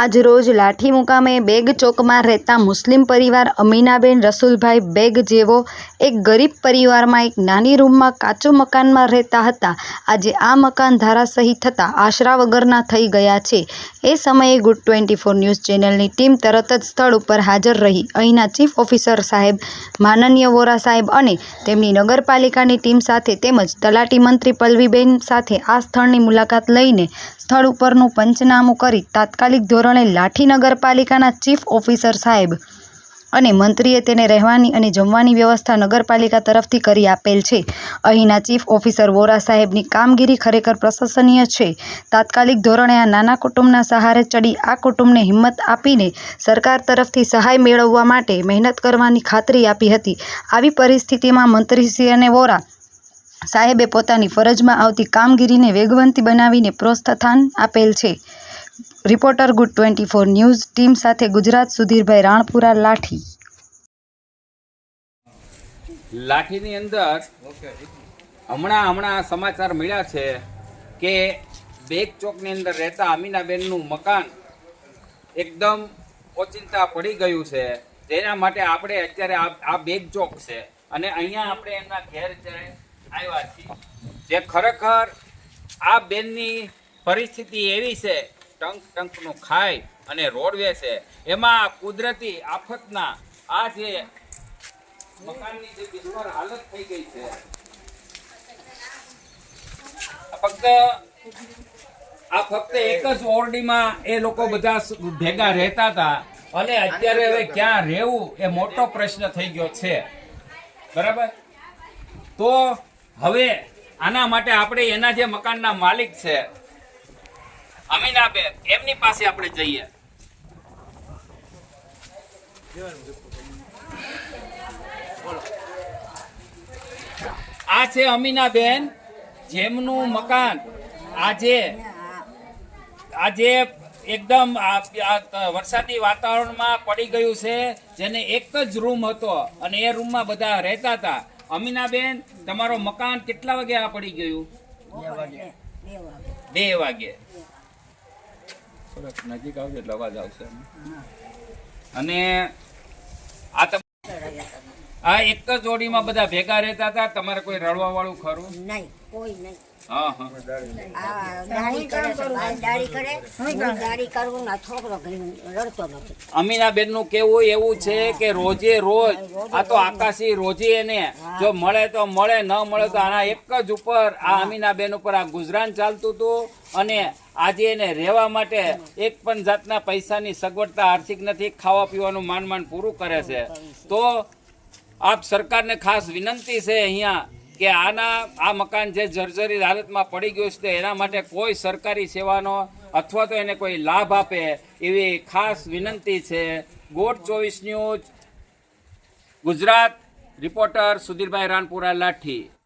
આજ રોજ લાઠી મુકામે બેગ ચોકમાં રહેતા મુસ્લિમ પરિવાર અમીનાબેન રસુલભાઈ બેગ જેવો એક ગરીબ પરિવારમાં એક નાની રૂમમાં કાચું મકાનમાં રહેતા હતા. આજે આ મકાન ધરાશયી થતાં આશરા વગરના થઈ ગયા છે. એ સમયે ગુડ ટ્વેન્ટી ફોર ન્યૂઝ ચેનલની ટીમ તરત જ સ્થળ ઉપર હાજર રહી. અહીંના ચીફ ઓફિસર સાહેબ માનનીય વોરા સાહેબ અને તેમની નગરપાલિકાની ટીમ સાથે તેમજ તલાટી મંત્રી પલ્લવીબેન સાથે આ સ્થળની મુલાકાત લઈને સ્થળ ઉપરનું પંચનામું કરી તાત્કાલિક ધોરણે લાઠી નગરપાલિકાના ચીફ ઓફિસર સાહેબ અને મંત્રીએ તેને રહેવાની અને જમવાની વ્યવસ્થા નગરપાલિકા તરફથી કરી આપેલ છે. અહીંના ચીફ ઓફિસર વોરા સાહેબની કામગીરી ખરેખર પ્રશંસનીય છે. તાત્કાલિક ધોરણે આ નાના કુટુંબના સહારે ચડી આ કુટુંબને હિંમત આપીને સરકાર તરફથી સહાય મેળવવા માટે મહેનત કરવાની ખાતરી આપી હતી. આવી પરિસ્થિતિમાં મંત્રીશ્રી અને વોરા સાહેબે પોતાની ફરજમાં આવતી કામગીરીને વેગવંતી બનાવીને પ્રોત્સાહન આપેલ છે. Reporter good twenty four news, team સાથે ગુજરાત સુધીરભાઈ રાણપુરા લાઠી. લાઠીની અંદર હમણાં હમણાં સમાચાર મળ્યા છે કે બેગ ચોકની અંદર રહેતા અમીનાબેનનું મકાન એકદમ ઓચિંતા પડી ગયું છે. તેના માટે આપણે અત્યારે આ બેગ ચોક છે અને અહીંયા આપણે એમના ઘેર આવ્યા છીએ. જે ખરેખર આ બેનની પરિસ્થિતિ એવી છે ટંક ટંકનું ખાય અને રોડવે છે એમાં કુદરતી આફતના આ જે મકાનની જે બિસ્માર હાલત થઈ ગઈ છે. ફક્ત આ ફક્ત એક જ ઓરડીમાં એ લોકો બધા ભેગા રહેતા હતા અને અત્યારે હવે ક્યાં રહેવું એ મોટો પ્રશ્ન થઈ ગયો છે. બરાબર? તો હવે આના માટે આપણે એના જે મકાનના માલિક છે અમીનાબેન એમની પાસે આપણે જઈએ. આ છે અમીનાબેન જેમનું મકાન. આજે આજે એકદમ વરસાદી વાતાવરણમાં પડી ગયું છે જેને એક જ રૂમ હતો અને એ રૂમમાં બધા રહેતા હતા. અમીનાબેન તમારો મકાન કેટલા વાગે આ પડી ગયું? બે વાગે. થોડાક નજીક આવજો એટલે અવાજ આવશે. અને આ આ એક જ જોડીમાં બધા ભેગા રહેતા હતા? તમારે કોઈ રડવા વાળું ખરું? નહીં કોઈ નહીં. હા હા. અમીનાબેનનું કેવું એવું છે કે રોજે રોજ આ તો આકાશી રોજે એને જો મળે તો મળે ન મળે તો આના એક જ ઉપર આ અમીનાબેન ઉપર આ ગુજરાન ચાલતું હતું અને આજે એને રહેવા માટે એક પણ જાતના પૈસાની સગવડતા આર્થિક નથી, ખાવા પીવાનું માન માન પૂરું કરે છે. તો આપ સરકારને ખાસ વિનંતી છે અહીંયા કે આના, આ મકાન જે જર્જરી હાલતમાં પડી ગયું છે, એના માટે કોઈ સરકારી સેવાનો અથવા તો એને કોઈ લાભ આપે એવી ખાસ વિનંતી છે. ગોટ ચોવીસ ન્યૂઝ, ગુજરાત, રિપોર્ટર સુધીરભાઈ રાનપુરા લાઠી.